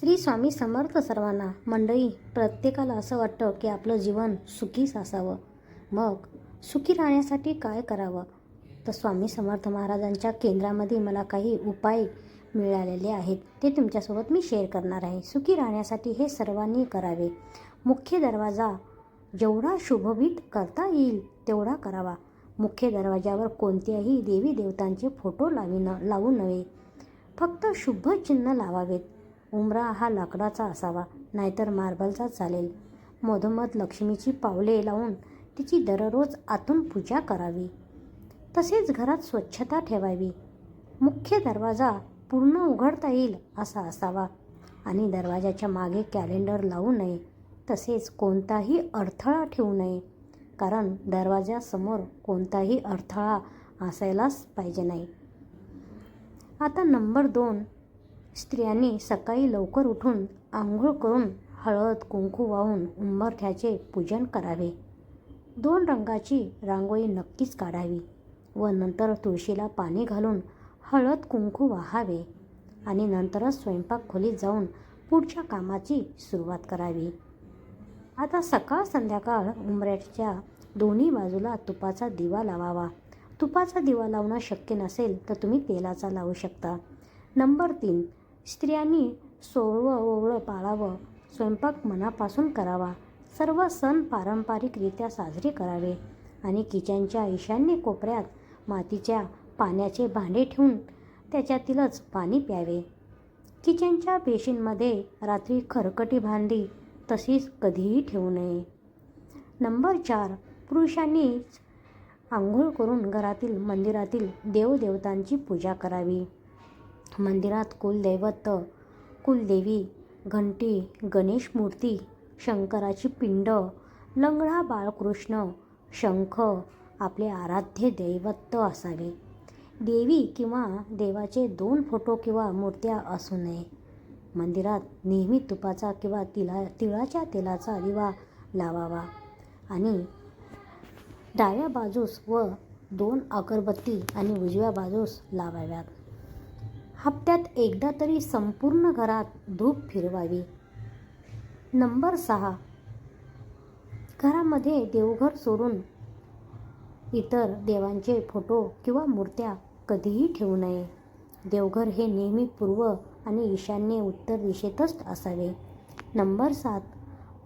श्री स्वामी समर्थ सर्वांना मंडळी प्रत्येकाला असं वाटतं की आपलं जीवन सुखीच असावं. मग सुखी राहण्यासाठी काय करावं? तर स्वामी समर्थ महाराजांच्या केंद्रामध्ये मला काही उपाय मिळालेले आहेत. ते तुमच्यासोबत मी शेअर करणार आहे. सुखी राहण्यासाठी हे सर्वांनी करावे. मुख्य दरवाजा जेवढा शुभभीत करता येईल तेवढा करावा. मुख्य दरवाजावर कोणत्याही देवी देवतांचे फोटो लावी न लावू नये. फक्त शुभ चिन्ह लावावेत. उमरा हा लाकडाचा असावा नाहीतर मार्बलचा चालेल. मधोमध लक्ष्मीची पावले लावून तिची दररोज आतून पूजा करावी. तसेच घरात स्वच्छता ठेवावी. मुख्य दरवाजा पूर्ण उघडता येईल असा असावा. आणि दरवाजाच्या मागे कॅलेंडर लावू नये. तसेच कोणताही अडथळा ठेवू नये. कारण दरवाजासमोर कोणताही अडथळा असायलाच पाहिजे नाही. आता नंबर दोन स्त्रियांनी सकाळी लवकर उठून आंघोळ करून हळद कुंकू वाहून उंबरठ्याचे पूजन करावे. दोन रंगाची रांगोळी नक्कीच काढावी व नंतर तुळशीला पाणी घालून हळद कुंकू वाहावे आणि नंतरच स्वयंपाक खोलीत जाऊन पुढच्या कामाची सुरुवात करावी. आता सकाळ संध्याकाळ उंबऱ्याच्या दोन्ही बाजूला तुपाचा दिवा लावावा. तुपाचा दिवा लावणं शक्य नसेल तर तुम्ही तेलाचा लावू शकता. नंबर तीन स्त्रियांनी सोवळं ओवळं पाळावं स्वयंपाक मनापासून करावा. सर्व सण पारंपरिकरित्या साजरे करावे आणि किचनच्या ईशान्य कोपऱ्यात मातीच्या पाण्याचे भांडे ठेवून त्याच्यातीलच पाणी प्यावे. किचनच्या पेशींमध्ये रात्री खरकटी भांडी तशीच कधीही ठेवू नये. नंबर चार पुरुषांनीच आंघोळ करून घरातील मंदिरातील देवदेवतांची पूजा करावी. मंदिरात कुलदैवत कुलदेवी घंटी गणेश मूर्ती शंकराची पिंड लंगडा बाळकृष्ण शंख आपले आराध्य दैवत असावे. देवी किंवा देवाचे दोन फोटो किंवा मूर्त्या असू नये. मंदिरात नेहमी तुपाचा किंवा तिला तिळाच्या तेलाचा दिवा लावावा आणि डाव्या बाजूस व दोन अगरबत्ती आणि उजव्या बाजूस लावाव्यात. हप्त्यात एकदा तरी संपूर्ण घरात धूप फिरवावी. नंबर सहा. घरामध्ये देवघर सोडून इतर देवांचे फोटो किंवा मूर्त्या कधीही ठेवू नये. देवघर हे नेहमी पूर्व आणि ईशान्य उत्तर दिशेतच असावे. नंबर सात.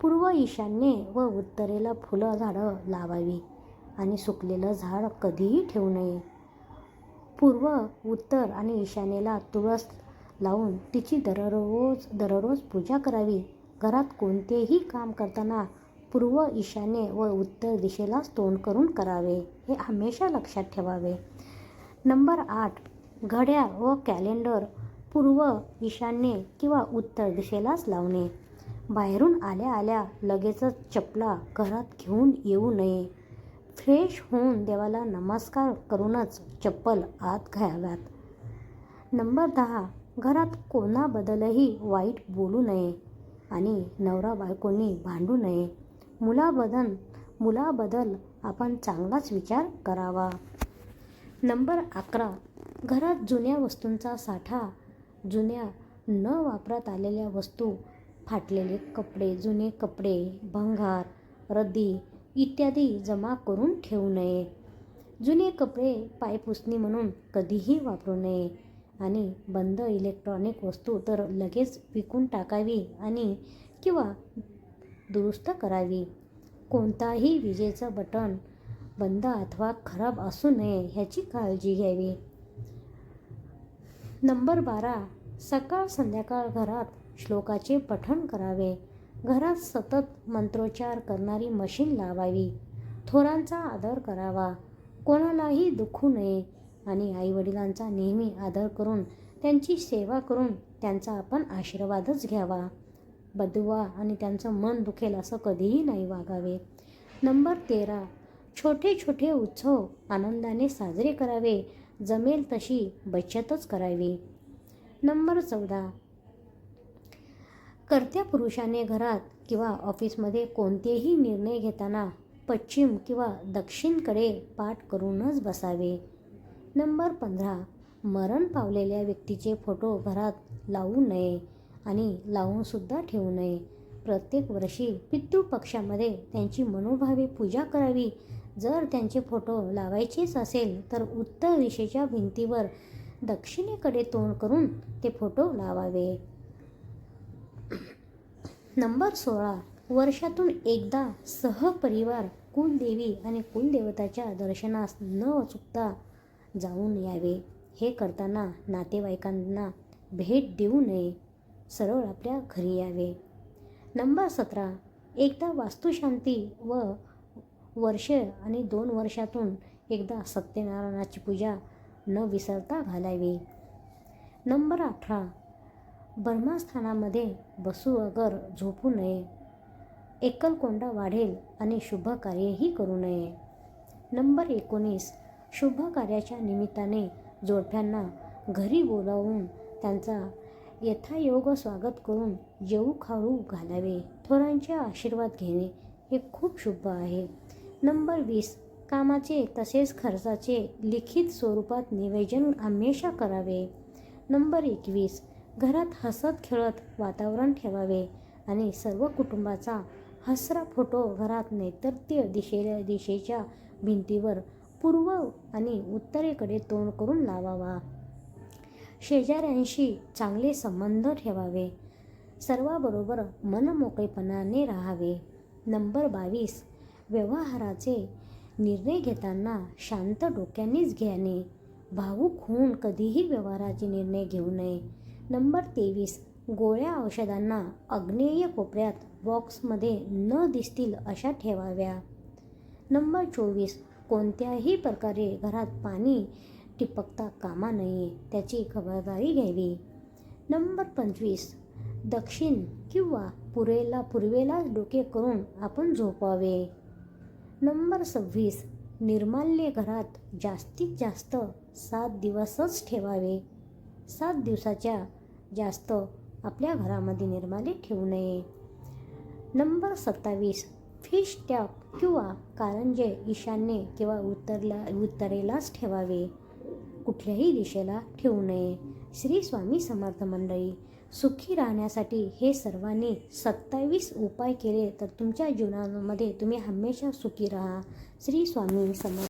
पूर्व ईशान्य व उत्तरेला फुलं झाडं लावावी आणि सुकलेलं झाड कधीही ठेवू नये. पूर्व उत्तर आणि ईशान्येला तुळस लावून तिची दररोज दररोज पूजा करावी. घरात कोणतेही काम करताना पूर्व ईशान्य व उत्तर दिशेलाच तोंड करून करावे हे हमेशा लक्षात ठेवावे. नंबर आठ घड्याळ व कॅलेंडर पूर्व ईशान्य किंवा उत्तर दिशेलाच लावणे. बाहेरून आल्या आल्या लगेचच चपला घरात घेऊन येऊ नये. फ्रेश होऊन देवाला नमस्कार करूनच चप्पल आत घ्याव्यात नंबर दहा घरात कोणाबद्दलही वाईट बोलू नये आणि नवरा बायकोनी भांडू नये. मुलाबदल मुलाबद्दल आपण चांगलाच विचार करावा. नंबर अकरा घरात जुन्या वस्तूंचा साठा जुन्या न वापरात आलेल्या वस्तू फाटलेले कपडे जुने कपडे भंगार रद्दी इत्यादी जमा करून ठेवू नये. जुने कपडे पायपुसणी म्हणून कधीही वापरू नये. आणि बंद इलेक्ट्रॉनिक वस्तू तर लगेच विकून टाकावी आणि किंवा दुरुस्त करावी. कोणताही विजेचं बटन बंद अथवा खराब असू नये ह्याची काळजी घ्यावी. नंबर बारा. सकाळ संध्याकाळ घरात श्लोकाचे पठण करावे. घरात सतत मंत्रोच्चार करणारी मशीन लावावी. थोरांचा आदर करावा. कोणालाही दुखू नये. आणि आईवडिलांचा नेहमी आदर करून त्यांची सेवा करून त्यांचा आपण आशीर्वादच घ्यावा. बदुवा आणि त्यांचं मन दुखेल असं कधीही नाही वागावे. नंबर तेरा. छोटे छोटे उत्सव आनंदाने साजरे करावे. जमेल तशी बचतच करावी. नंबर चौदा. कर्त्या पुरुषाने घरात किंवा ऑफिसमध्ये कोणतेही निर्णय घेताना पश्चिम किंवा दक्षिणकडे पाठ करूनच बसावे. नंबर पंधरा मरण पावलेल्या व्यक्तीचे फोटो घरात लावू नये आणि लावूनसुद्धा ठेवू नये. प्रत्येक वर्षी पितृपक्षामध्ये त्यांची मनोभावे पूजा करावी. जर त्यांचे फोटो लावायचेच असेल तर उत्तर दिशेच्या भिंतीवर दक्षिणेकडे तोंड करून ते फोटो लावावे. नंबर सोळा. वर्षातून एकदा सहपरिवार कुलदेवी आणि कुलदेवताच्या दर्शनास न चुकता जाऊन यावे. हे करताना नातेवाईकांना भेट देऊ नये. सरळ आपल्या घरी यावे. नंबर सतरा. एकदा वास्तुशांती व वर्ष आणि दोन वर्षातून एकदा सत्यनारायणाची पूजा न विसरता घालावी. नंबर अठरा. ब्रह्मस्थानामध्ये बसू अगर झोपू नये. एकलकोंडा वाढेल आणि शुभ कार्यही करू नये. नंबर एकोणीस. शुभ कार्याच्या निमित्ताने जोडप्यांना घरी बोलावून त्यांचा यथायोग स्वागत करून जेऊ खाऊ घालावे. थोरांचे आशीर्वाद घेणे हे खूप शुभ आहे. नंबर वीस. कामाचे तसेच खर्चाचे लिखित स्वरूपात निवेदन हमेशा करावे. नंबर एकवीस. घरात हसत खेळत वातावरण ठेवावे आणि सर्व कुटुंबाचा हसरा फोटो घरात नैऋत्य दिशे दिशेच्या भिंतीवर पूर्व आणि उत्तरेकडे तोंड करून लावावा. शेजाऱ्यांशी चांगले संबंध ठेवावे. सर्वाबरोबर मनमोकळेपणाने राहावे. नंबर बावीस. व्यवहाराचे निर्णय घेताना शांत डोक्यानेच घ्याने भावूक होऊन कधीही व्यवहाराचे निर्णय घेऊ नये. नंबर तेवीस. गोळ्या औषधांना अग्नेय कोपऱ्यात बॉक्समध्ये न दिसतील अशा ठेवाव्या. नंबर चोवीस. कोणत्याही प्रकारे घरात पाणी टिपकता कामा नये त्याची खबरदारी घ्यावी. नंबर पंचवीस. दक्षिण किंवा पुरेला पूर्वेला डोके करून आपण झोपावे. नंबर सव्वीस. निर्माल्य घरात जास्तीत जास्त सात दिवसच ठेवावे. सात दिवसाच्या जास्त आपल्या घरामध्ये निर्माले ठेवू नये. नंबर सत्तावीस फिश टॅप किंवा कारंजे ईशान्य किंवा उत्तरला उत्तरेलाच ठेवावे. कुठल्याही दिशेला ठेवू नये. श्री स्वामी समर्थ मंडळी सुखी राहण्यासाठी हे सर्वांनी सत्तावीस उपाय केले तर तुमच्या जीवनामध्ये तुम्ही हमेशा सुखी राहा. श्री स्वामी समर्थ